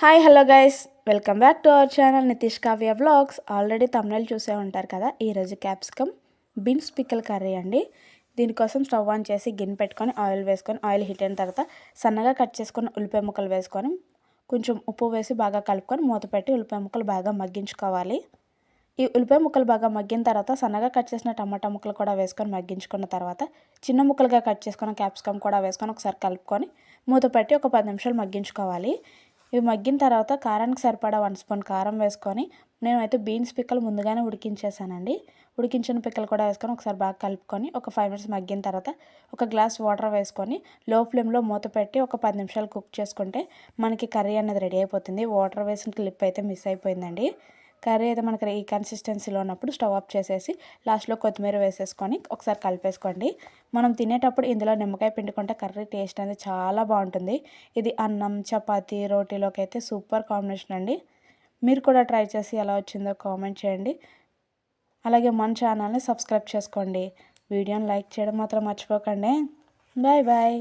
Hi hello guys welcome back to our channel Nitish Kavya blogs already తమిళ చూసే ఉంటారు కదా? ఈరోజు క్యాప్సికమ్ బీన్స్ పిక్కల్ కర్రీ అండి. దీనికోసం స్టవ్ ఆన్ చేసి గిన్నె పెట్టుకొని ఆయిల్ వేసుకొని ఆయిల్ హీట్ అయిన తర్వాత సన్నగా కట్ చేసుకుని ఉల్లిపాయ ముక్కలు వేసుకొని కొంచెం ఉప్పు వేసి బాగా కలుపుకొని మూత పెట్టి ఉల్లిపాయ ముక్కలు బాగా మగ్గించుకోవాలి. ఈ ఉల్లిపాయ ముక్కలు బాగా మగ్గిన తర్వాత సన్నగా కట్ చేసిన టమాటా ముక్కలు కూడా వేసుకొని మగ్గించుకున్న తర్వాత చిన్న ముక్కలుగా కట్ చేసుకున్న క్యాప్సికమ్ కూడా వేసుకొని ఒకసారి కలుపుకొని మూత పెట్టి ఒక పది నిమిషాలు మగ్గించుకోవాలి. ఇవి మగ్గిన తర్వాత కారానికి సరిపడా వన్ స్పూన్ కారం వేసుకొని నేనైతే బీన్స్ పిక్కలు ముందుగానే ఉడికించేసానండి. ఉడికించిన పిక్కలు కూడా వేసుకొని ఒకసారి బాగా కలుపుకొని ఒక ఫైవ్ మినిట్స్ మగ్గిన తర్వాత ఒక గ్లాస్ వాటర్ వేసుకొని లో ఫ్లేమ్లో మూత పెట్టి ఒక పది నిమిషాలు కుక్ చేసుకుంటే మనకి కర్రీ అనేది రెడీ అయిపోతుంది. వాటర్ వేసిన క్లిప్ అయితే మిస్ అయిపోయిందండి. కర్రీ అయితే మనకి ఈ కన్సిస్టెన్సీలో ఉన్నప్పుడు స్టవ్ ఆఫ్ చేసేసి లాస్ట్లో కొత్తిమీర వేసేసుకొని ఒకసారి కలిపేసుకోండి. మనం తినేటప్పుడు ఇందులో నిమ్మకాయ పిండుకుంటే కర్రీ టేస్ట్ అనేది చాలా బాగుంటుంది. ఇది అన్నం చపాతి రోటీలోకి అయితే సూపర్ కాంబినేషన్ అండి. మీరు కూడా ట్రై చేసి ఎలా వచ్చిందో కామెంట్ చేయండి. అలాగే మన ఛానల్ని సబ్స్క్రైబ్ చేసుకోండి. వీడియోని లైక్ చేయడం మాత్రం మర్చిపోకండి. Bye bye.